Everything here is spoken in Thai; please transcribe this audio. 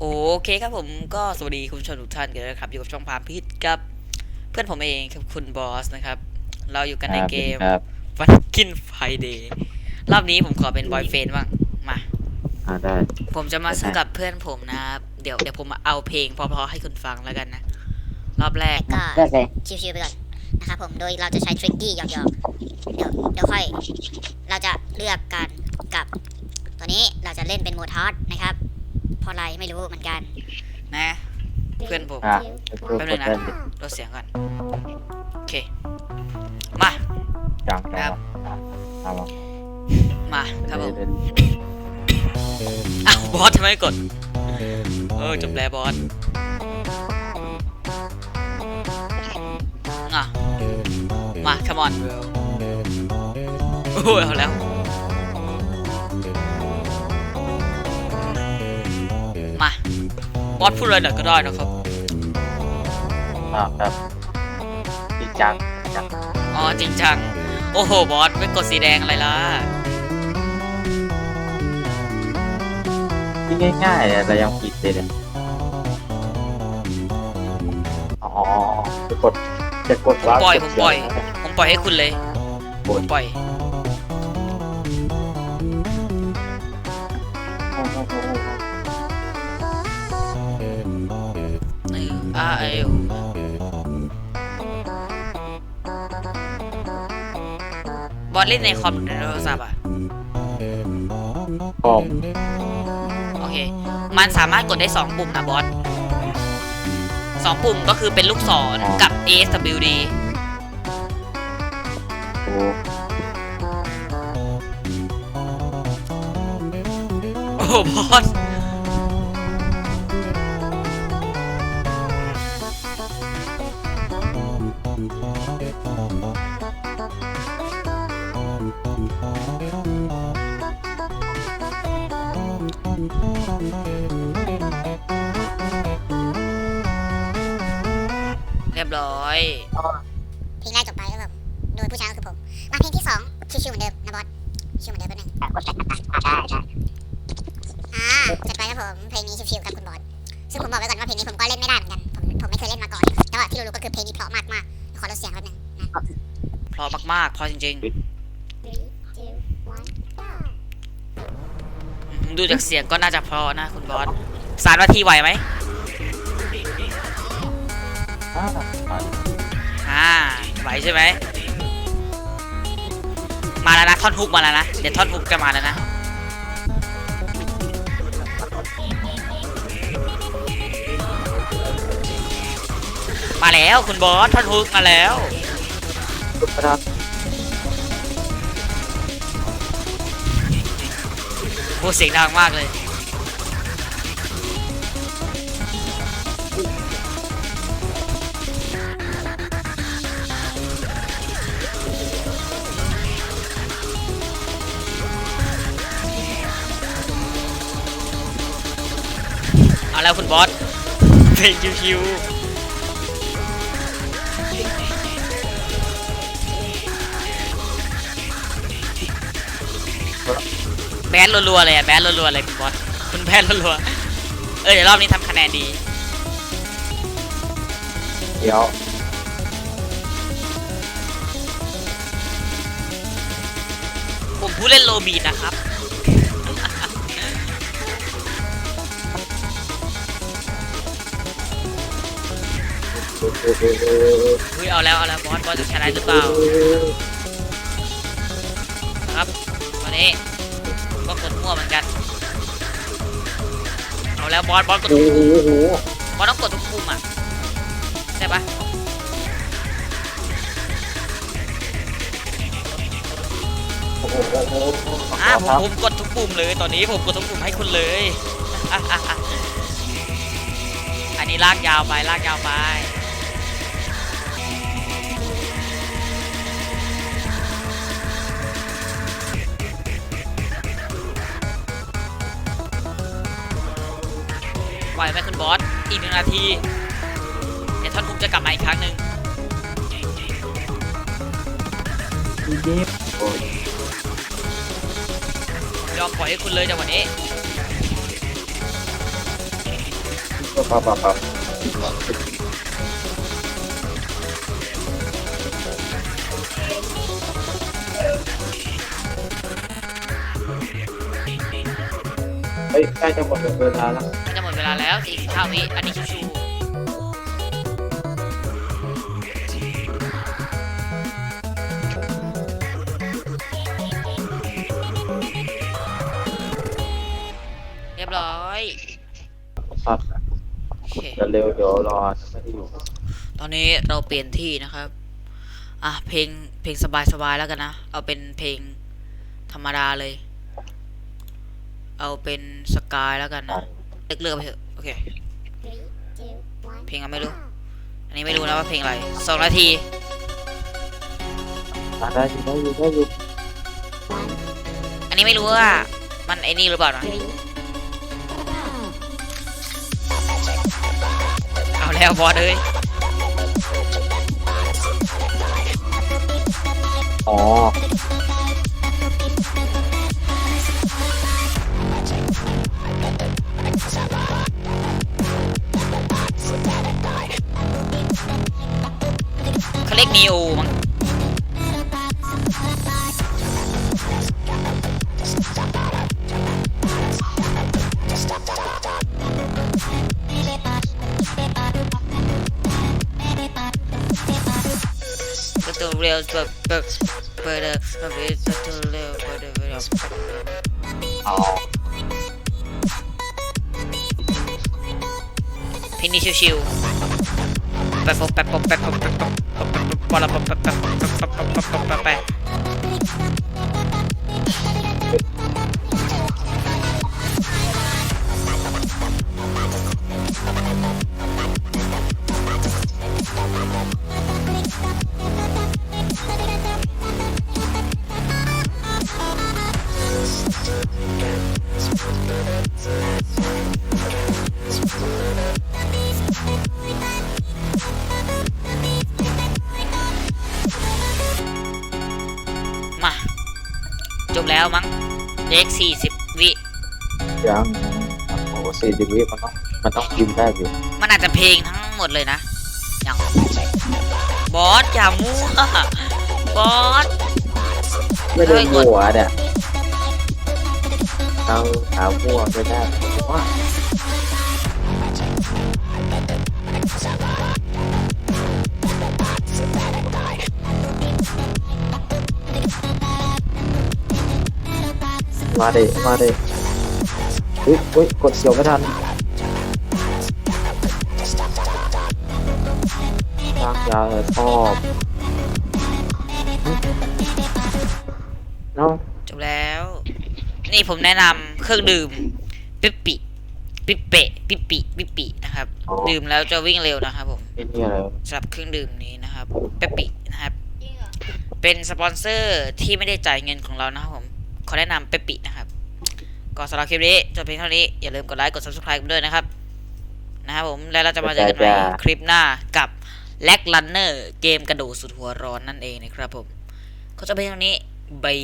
โอเคครับผมก็สวัสดีคุณผู้ชมทุกท่านกันด้วยนะครับอยู่กับช่องพามพิษกับเพื่อนผมเองครับคุณบอสนะครับ เราอยู่กันในเกมครับวันกินไฟเดย์รอบนี้ผมขอเป็นบอยเฟนบ้างมาอ่าได้ผมจะมาสู้กับเพื่อนผมนะครับเดี๋ยวเดี๋ยวผมมาเอาเพลงเพราะๆให้คุณฟังแล้วกันนะ รอบแรกก็ได้เลยชิวๆไปก่อนนะครับผมโดยเราจะใช้ทริกกี้หยอกๆเดี๋ยวเดี๋ยวค่อย เราจะเลือกกันกับ ตัวนี้เราจะเล่นเป็นโหมดฮอตนะครับเพ ราะอะไรไม่รู้เหมือนกันนะ เพื่อนผม อะแป๊บนึงนะ ลดเสียงก่อน โอเค มา จังครับเอามามาครับผมเล่นอ้าวบอสทำไมไม่กด เออจบแล้วบอสอะมา come on โอ้ยเอาแล้ว บอสพูดอะไรหน่อยก็ได้นะครับ อ่าครับจริงจังจังอ๋อจริงจัง โอ้โหบอสไม่กดสีแดงอะไรล่ะ ที่ง่ายๆอะแต่ยังผิดเลยเนี่ยอ๋อจะกดจะกดว่าปล่อยผมปล่อย ผมปล่อยให้คุณเลยผมปล่อย บอสเล่นในคอมหรือในโทรศัพท์อะ คอมโอเค มันสามารถกดได้ 2 ปุ่มนะบอสสองปุ่มก็คือเป็นลูกศรกับ ASWD โอ้โอ้โหบอส ยบร้อย เพลงแรกจบไปแล้วแบบโดยผู้ชายก็คือผม มาเพลงที่สองชิวๆเหมือนเดิมนะบอสชิวเหมือนเดิมแป๊บนึงกดใช่ใช่อ่าจัดไปครับผม เพลงนี้ชิวๆครับคุณบอสซึ่งผมบอกไว้ก่อนว่าเพลงนี้ผมก็เล่นไม่ได้เหมือนกัน ผมผมไม่เคยเล่นมาก่อน แต่ว่าที่รู้ๆก็คือเพลงนี้เพราะมากๆขอลดเสียงแป๊บนึงนะเพราะมากๆเพราะจริงๆ ดูจากเสียงก็น่าจะเพราะนะคุณบอสสามนาทีไหวไหม อ่าอ่าไหวใช่ไหม มาแล้วนะท่อนฮุกมาแล้วนะ เดี๋ยวท่อนฮุกจะมาแล้วนะ มาแล้วคุณบอสท่อนฮุกมาแล้วครับโอ้เสียงดังมากเลย แล้วคุณบอสเพลงชิวๆแบนรัวๆเลยอะแบนรัวๆเลยคุณบอสคุณแบนรัวๆเออเดี๋ยวรอบนี้ทำคะแนนดี เดี๋ยวผมผู้เล่นโลบีดนะครับ อุ้ยเอาแล้วเอาแล้วบอสบอสจะชนะหรือเปล่าครับตอนนี้ก็กดมั่วเหมือนกันเอาแล้วบอสบอสกดโอ้ทุกโหปุ่มโอ้โหบอสต้องกดทุกปุ่มอะใช่ปะโอ้โหโอ้โหอ่าผมครับผมกดทุกปุ่มเลย ตอนนี้ผมกดทุกปุ่มให้คุณเลยอันนี้ลากยาวไปลากยาวไป ปล่อยไว้คุณบอส อีกหนึ่งนาทีเดี๋ยวท่านคุมจะกลับมาอีกครั้งหนึ่งยอมปล่อยให้คุณเลยจากวันนี้ปั๊บปับปับเฮ้ยใกล้จะหมดเวลาแล้ว อีกห้าวิอันนี้ชิวเรียบร้อยครับโอเคจะเร็วเดี๋ยวรอไม่ได้อยู่ตอนนี้เราเปลี่ยนที่นะครับ อะเพลงเพลงสบายสบายแล้วกันนะ เอาเป็นเพลงธรรมดาเลย เอาเป็นสกายแล้วกันนะเลือกเลือกไปเถอะ โอเคเพลงอะไรไม่รู้ อันนี้ไม่รู้นะว่าเพลงอะไรสองนาทีได้อยู่ได้ยู่ได้อยู่อันนี้ไม่รู้ว่ามันไอ้นี่หรือเปล่านะเอาแล้วบอสเลยอ๋อ Mio. The real drug but uh, it's not to live, but uh, oh. Finish your. Voilà. แล้วมั้งเล็กสี่สิบวิยังโอ้สี่สิบวิมันต้องมันต้องกินได้อยู่ มันอาจจะเพลงทั้งหมดเลยนะอย่างบอสอย่ามั่วบอสไม่ได้หัวเนี่ยเราหาหัวไม่ได้ว่า มาดิมาดิอุ้ยอุ้ยกดเสียวไม่ทันลากยาวเลยชอบเนาะจบแล้ว นี่ผมแนะนำเครื่องดื่ม ปิปปิปิปเปะปิปปิปิปปินะครับอ๋อดื่มแล้วจะวิ่งเร็วนะครับผมไอ้นี่อะไรวะสำหรับเครื่องดื่มนี้นะครับเปปปินะครับ เป็นสปอนเซอร์ที่ไม่ได้จ่ายเงินของเรานะครับผม ขอแนะนำเปปปินะครับก็สำหรับคลิปนี้จบเพียงเท่านี้ อย่าลืมกดไลค์ กด subscribe กันด้วยนะครับ นะครับผม แล้วเราจะมาเจอกันใหม่คลิปหน้ากับแล็กลันเนอร์เกมกระโดดสุดหัวร้อนนั่นเองนะครับผม ก็จะเพียงเท่านี้บาย